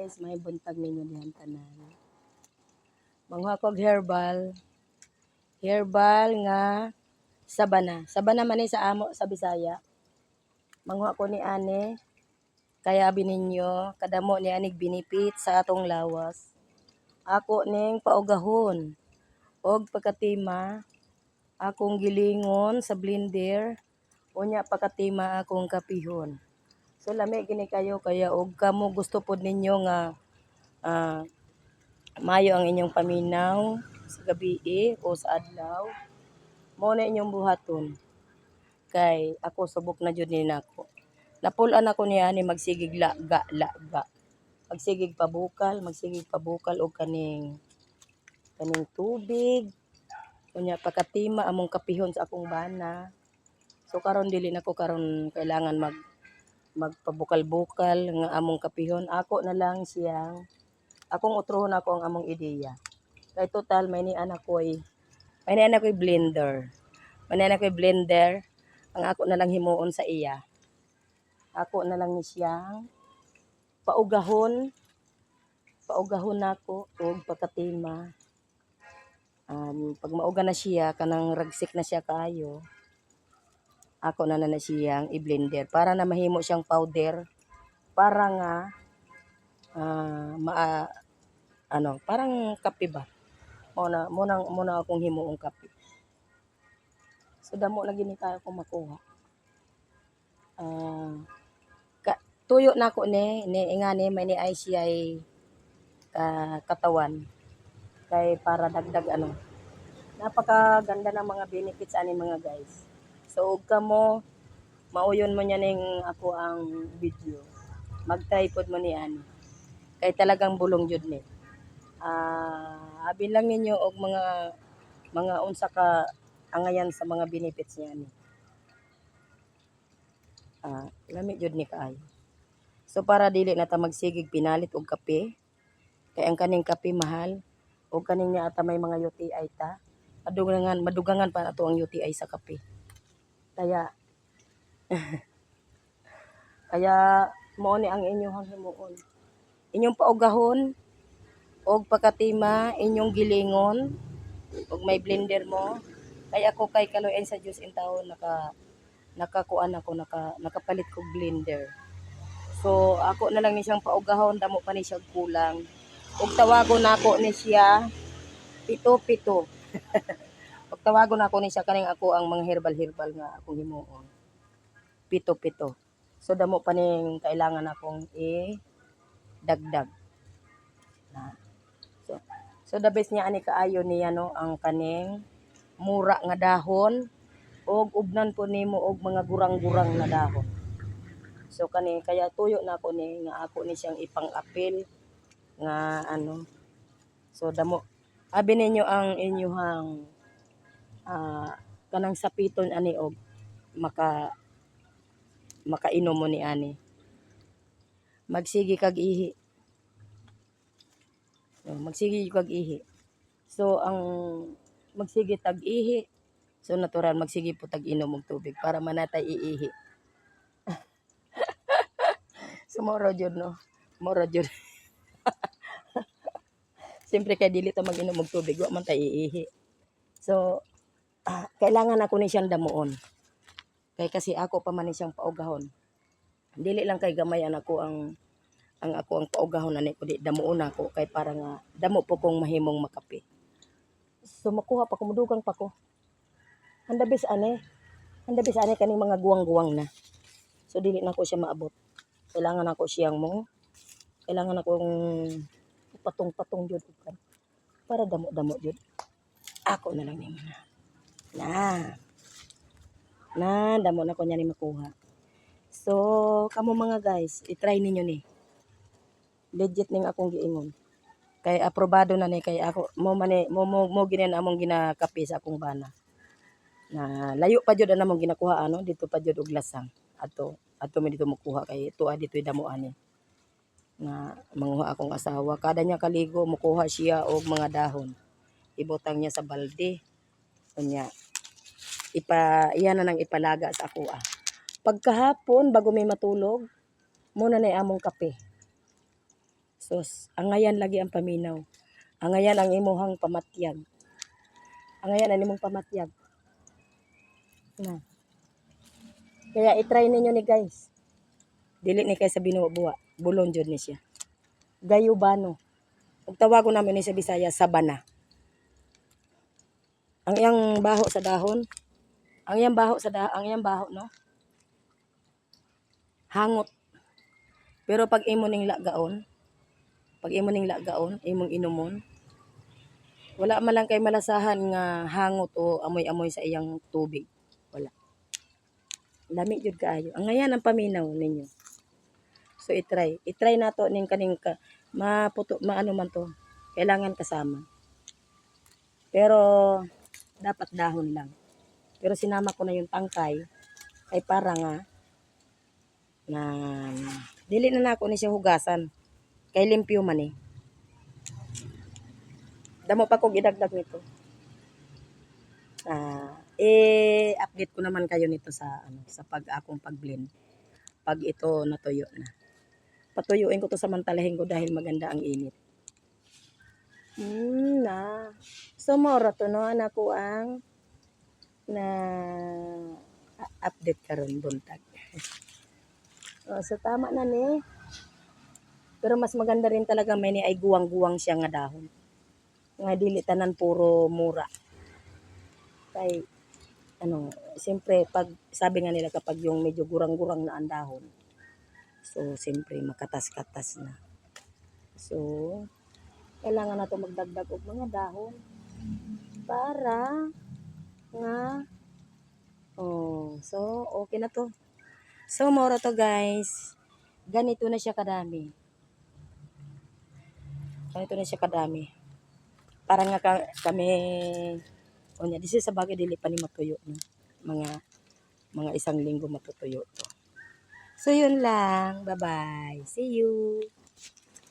guys, may buntag ninyo dihan tanan. Manguha kog herbal. Herbal nga sabana. Sabana man ni sa amo sa Bisaya. Manguha ko ni ane. Kaya bininyo, kadamo ni anig binipit sa atong lawas. Ako ning paugahon. Og pagkatima, akong gilingon sa blender. Unya pagkatima akong kapihon. So lami gini kayo kaya og kamo gusto pod ninyo nga ah, mayo ang inyong paminaw sa gabi o sa adlaw. Mo na inyong buhaton. Kay ako subok na jud ni nako. Napulan ako niya ni magsigig laga laga. Magsigig pabukal, magsigig pabukal og kaning kaning tubig. Unya pagkatima among kapihon sa akong bana. So karon dili na ko karon kailangan mag magpabukal-bukal nga among kapihon. Ako na lang siyang akong utrohon ako ang among ideya. Kay total may ni anak ko ay may ni anak ko blender. May ni anak ko blender. Ang ako na lang himuon sa iya. Ako na lang ni siyang paugahon paugahon nako og pagkatima. Um, pag mauga na siya kanang ragsik na siya kaayo ako na na siyang i-blender. Para na mahimo siyang powder. Para nga ah, ma ano parang kape ba? Muna muna muna akong himuong kape. So damo na gini kayo ko makuha. Ah ka, tuyo na ako ni ni ingani may ni siya ay ka, katawan. Kay para dagdag ano. Napakaganda ng mga benefits ani mga guys so ug kamo mauyon mo niya ning ako ang video. Mag-try pod mo ni ani kay talagang bulong jud ni. Ah abi lang ninyo og mga mga unsa ka angayan sa mga benefits niya ni. Ah lami jud ni kaayo so para dili na ta magsigig pinalit og kape. Kay ang kaning kape mahal. O kaning niya ata may mga UTI ta. Madugangan madugangan pa ato ang UTI sa kape kaya kaya mo ni ang inyong himuon inyong paugahon og pagkatima inyong gilingon og may blender mo. Kay ako kay kaluin sa Diyos in taon naka nakakuan ako naka nakapalit ko blender. So ako na lang ni siyang paugahon damo pa ni siya kulang. Ug tawagon nako ni siya pito-pito ug tawagon nako ni siya kaning ako ang mga herbal-herbal nga akong himuon. Pito-pito. So damo pa ning kailangan akong i dagdag na. So so the best niya ani kaayo niya no ang kaning mura nga dahon og ubnan po nimo og mga gurang-gurang na dahon. So kani kaya tuyo na ako ni nga ako ni siyang ipang-apil nga ano. So damo. Abi ninyo ang inyuhang ah, kanang sapiton ani og maka makainom mo ni ani. Magsige kag ihi. So, magsige kag ihi. So ang magsige tag ihi so natural magsige po tag inom og tubig para manatay iihi. So moro jud no? Moro jud. Siyempre kay dili ta mag-inom og tubig, wa man ta iihi. So ah, kailangan ako ni siyang damuon. Kay kasi ako pa man ni siyang paugahon. Dili lang kay gamay ang ako ang ang ako ang paugahon ani ko di damuon ako kay para nga damo po kong mahimong makape. So makuha pa ko mudugang pa ko. Handa bis ani. Handa bis ani kaning mga guwang-guwang na. So dili na ko siya maabot. Kailangan ako siyang mo. Kailangan akong patong-patong jud kan. Para damo-damo jud. Ako na lang ni na. Na. Na, damo na ko niya ni makuha. So, kamo mga guys, i-try ninyo ni. Legit ning akong giingon. Kay aprobado na ni kay ako mo man mo mo, mo ginan among ginakapi sa akong bana. Na layo pa jud ang among ginakuha ano dito pa jud og lasang. Ato ato mi dito makuha kay tuwa dito damo ani nga manguha akong asawa kada niya kaligo mukuha siya og mga dahon ibutang niya sa balde unya ipa iyan na nang ipalaga sa ako ah pagkahapon bago may matulog muna na among kape Sos, angayan lagi ang paminaw. Angayan ang imuhang pamatyag. Angayan ang imong pamatyag. Na. Kaya itry ninyo ni guys. Dili ni kay sa binubuwa. Bulon jud ni siya. Gayubano. Ug tawagon namin ni sa Bisaya sabana. Ang iyang baho sa dahon, ang iyang baho sa da, ang iyang baho no. Hangot. Pero pag imo ning lagaon, pag imo ning lagaon, imong inumon, wala man lang kay malasahan nga hangot o amoy-amoy sa iyang tubig. Wala. Lami jud kaayo. Ang ngayan ang paminaw ninyo. So itry. Itry nato ning kaning ka, maputo maano man to. Kailangan kasama. Pero dapat dahon lang. Pero sinama ko na yung tangkay ay para nga na dili na nako ni siya hugasan. Kay limpyo man eh. Damo pa kog idagdag nito. Ah, eh update ko naman kayo nito sa ano sa pag akong pag-blend. Pag ito natuyo na. Patuyuin ko to samantalahin ko dahil maganda ang init. Hmm, na. So moro to no nako ang na update karon buntag. oh, so tama na ni. Pero mas maganda rin talaga may ni ay guwang-guwang siya nga dahon. Nga dili tanan puro mura. Kay ano, siyempre pag sabi nga nila kapag yung medyo gurang-gurang na ang dahon. So siyempre makatas-katas na. So kailangan na to magdagdag og mga dahon para nga oh so okay na to. So mora to guys. Ganito na siya kadami. Ganito na siya kadami. Para nga ka, kami o this is sa dili pa ni matuyo no? mga mga isang linggo matutuyo to. So yun lang. Bye bye see you